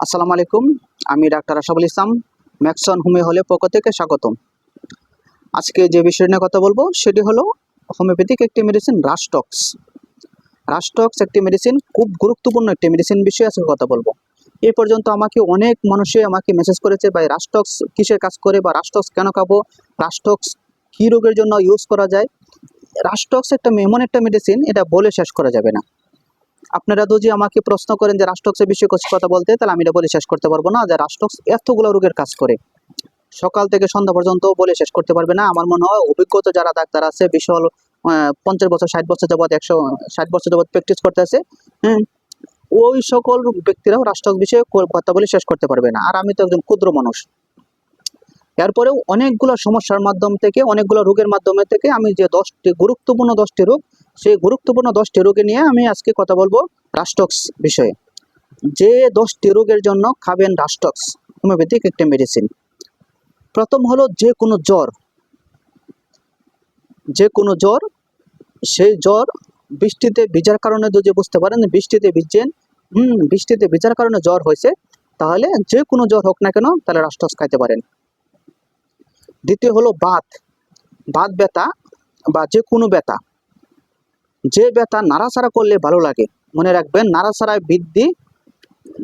আসসালামু আলাইকুম, আমি ডাক্তার আশাফুল ইসলাম, ম্যাক্সন হোমিও হলে পক্ষ থেকে স্বাগতম। আজকে যে বিষয় নিয়ে কথা বলব, সেটি হলো হোমিওপ্যাথিক একটি মেডিসিন রাস্টক্স রাস্টক্স একটি মেডিসিন খুব গুরুত্বপূর্ণ একটি মেডিসিন বিষয়ে আজকে কথা বলব। এই পর্যন্ত আমাকে অনেক মানুষে আমাকে মেসেজ করেছে, ভাই রাস্টক্স কিসের কাজ করে বা রাস্টক্স কেন খাব? রাস্টক্স কী রোগের জন্য ইউজ করা যায়? রাস্টক্স একটা এমন একটা মেডিসিন এটা বলে শেষ করা যাবে না। আপনারা যদি আমাকে প্রশ্ন করেন যে রাষ্ট্রক্সের বিষয়ে কিছু কথা বলতে, তাহলে আমি এটা বলে শেষ করতে পারব না। যে রাষ্ট্রক্স এতগুলো রোগের কাজ করে। সকাল থেকে সন্ধ্যা পর্যন্ত বলে শেষ করতে পারবে না। আমার মনে হয় অভিজ্ঞতা যারা ডাক্তার আছে, বিশাল পঞ্চাশ বছর, ষাট বছর যাবৎ, একশো, ষাট বছর যাবৎ প্র্যাকটিস করতে আছে হ্যাঁ ওই সকল ব্যক্তিরাও রাষ্ট্রক বিষয়ে কথা বলে শেষ করতে পারবে না। আর আমি তো একজন ক্ষুদ্র মানুষ। এরপরেও অনেকগুলো সমস্যার মাধ্যম থেকে, অনেকগুলো রোগের মাধ্যমে থেকে আমি যে দশটি, গুরুত্বপূর্ণ দশটি রোগ সেই গুরুত্বপূর্ণ দশটি রোগে নিয়ে আমি আজকে কথা বলব রাস্টক্স বিষয়ে। যে দশটি রোগের জন্য খাবেন রাস্টক্স হোমিওপ্যাথিক একটি মেডিসিন প্রথম হলো যে কোনো জ্বর। যে কোনো জ্বর, সেই জ্বর বৃষ্টিতে ভিজার কারণে যদি বুঝতে পারেন, বৃষ্টিতে ভিজছেন, হুম, বৃষ্টিতে ভিজার কারণে জ্বর হয়েছে, তাহলে যে কোনো জ্বর হোক না কেন তাহলে রাস্টক্স খাইতে পারেন। দ্বিতীয় হলো বাত। বাত ব্যথা বা যে কোনো ব্যথা। যে ব্যথা নাড়াচাড়া করলে ভালো লাগে, মনে রাখবেন নাড়াচাড়ায় বৃদ্ধি,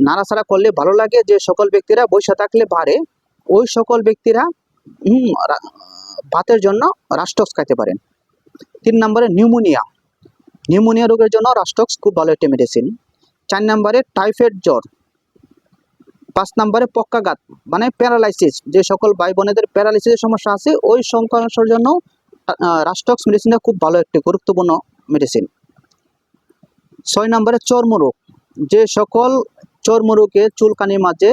নাড়াচাড়া করলে ভালো লাগে, যে সকল ব্যক্তিরা বসে থাকলে বাড়ে ওই সকল ব্যক্তিরা ভাতের জন্য রাস্টক্স খাইতে পারেন। তিন নম্বরে নিউমোনিয়া নিউমোনিয়া রোগের জন্য রাস্টক্স খুব ভালো একটি মেডিসিন চার নম্বরে টাইফয়েড জ্বর, পাঁচ নম্বরে পক্কাঘাত মানে প্যারালাইসিস, যে সকল ভাই বোনেদের প্যারালাইসিসের সমস্যা আছে, ওই সমস্যার জন্য রাস্টক্স মেডিসিনটা খুব ভালো একটি, গুরুত্বপূর্ণ মেডিসিন ছয় নম্বরে চর্মরোগ। যে সকল চর্মরোগে চুলকানির মাঝে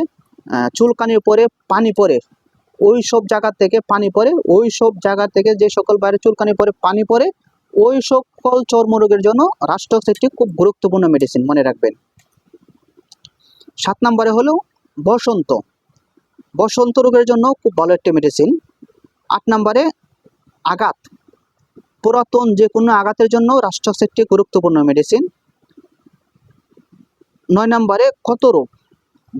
চুলকানির পরে পানি পরে ওই সব জায়গা থেকে পানি পরে ওই সব জায়গা থেকে যে সকল বাইরে চুলকানি পরে পানি পরে ওই সকল চর্মরোগের জন্য রাস্টক্স একটি খুব গুরুত্বপূর্ণ মেডিসিন মনে রাখবেন। সাত নম্বরে হলো বসন্ত। বসন্ত রোগের জন্য খুব ভালো একটি মেডিসিন আট নম্বরে আঘাত। পুরাতন যে কোনো আঘাতের জন্য রাস্টক্স একটি গুরুত্বপূর্ণ মেডিসিন নয় নম্বরে, ক্ষত রোগ।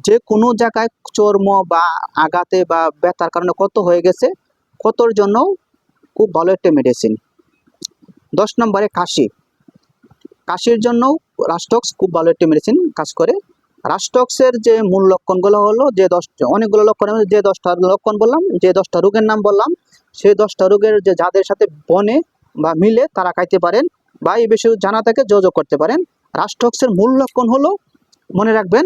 যে কোনো জায়গায় চর্ম বা আঘাতে বা ব্যথার কারণে ক্ষত হয়ে গেছে, ক্ষতর জন্য খুব ভালো একটা মেডিসিন দশ নম্বরে, কাশি। কাশির জন্য রাস্টক্স খুব ভালো একটি মেডিসিন কাজ করে। রাস্টক্সের যে মূল লক্ষণগুলো হলো যে দশটা অনেকগুলো লক্ষণের মধ্যে যে দশটা লক্ষণ বললাম, যে দশটা রোগের নাম বললাম, সেই দশটা রোগের যে যাদের সাথে বনে বা মিলে তারা খাইতে পারেন বা এই বিষয়ে জানা থাকে যোগাযোগ করতে পারেন। রাস্টক্সের মূল লক্ষণ হলো মনে রাখবেন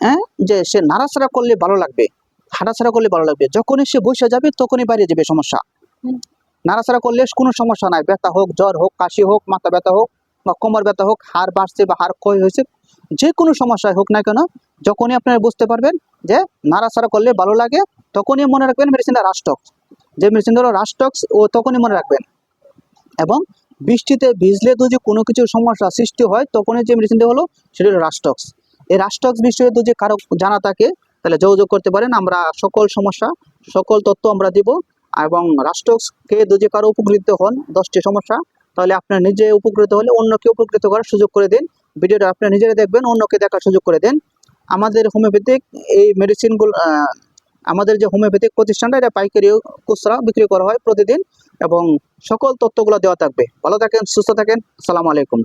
হ্যাঁ যে সে নাড়াচাড়া করলে ভালো লাগবে হাঁটাছাড়া করলে ভালো লাগবে। যখনই সে বসে যাবে তখনই বাইরে যাবে সমস্যা। নাড়াচাড়া করলে কোনো সমস্যা নাই। ব্যথা হোক জ্বর হোক কাশি হোক মাথা ব্যথা হোক বা কোমর ব্যথা হোক হাড় বাড়ছে বা হাড় ক্ষয় হয়েছে যে কোনো সমস্যায় হোক না কেন যখনই আপনারা বুঝতে পারবেন যে নাড়াচাড়া করলে ভালো লাগে তখনই মনে রাখবেন মেডিসিনটা রাস্টক্স যে মেডিসিনটা হলো রাস্টক্স ও তখনই মনে রাখবেন। এবং বৃষ্টিতে ভিজলে যদি কোনো কিছু সমস্যা সৃষ্টি হয়, তখনই যে মেডিসিনটা হলো সেটা হলো রাস্টক্স এই রাস্টক্স বিষয়ে যদি কারও জানা থাকে, তাহলে যোগাযোগ করতে পারেন, আমরা সকল সমস্যা, সকল তথ্য আমরা দিব এবং রাস্টক্সকে যদি কারও উপকৃত হন, দশটি সমস্যা, তাহলে আপনার নিজে উপকৃত হলে অন্যকে উপকৃত করার সুযোগ করে দিন। ভিডিওটা আপনি নিজেরা দেখবেন, অন্যকে দেখার সুযোগ করে দেন। আমাদের হোমিওপ্যাথিক এই মেডিসিনগুলো আমাদের যে হোমিওপ্যাথিক প্রতিষ্ঠানটা, এটা পাইকারি খুচরা বিক্রি করা হয় প্রতিদিন। এবং সকল তথ্যগুলো দেওয়া থাকবে। ভালো থাকেন সুস্থ থাকেন। আসসালামু আলাইকুম।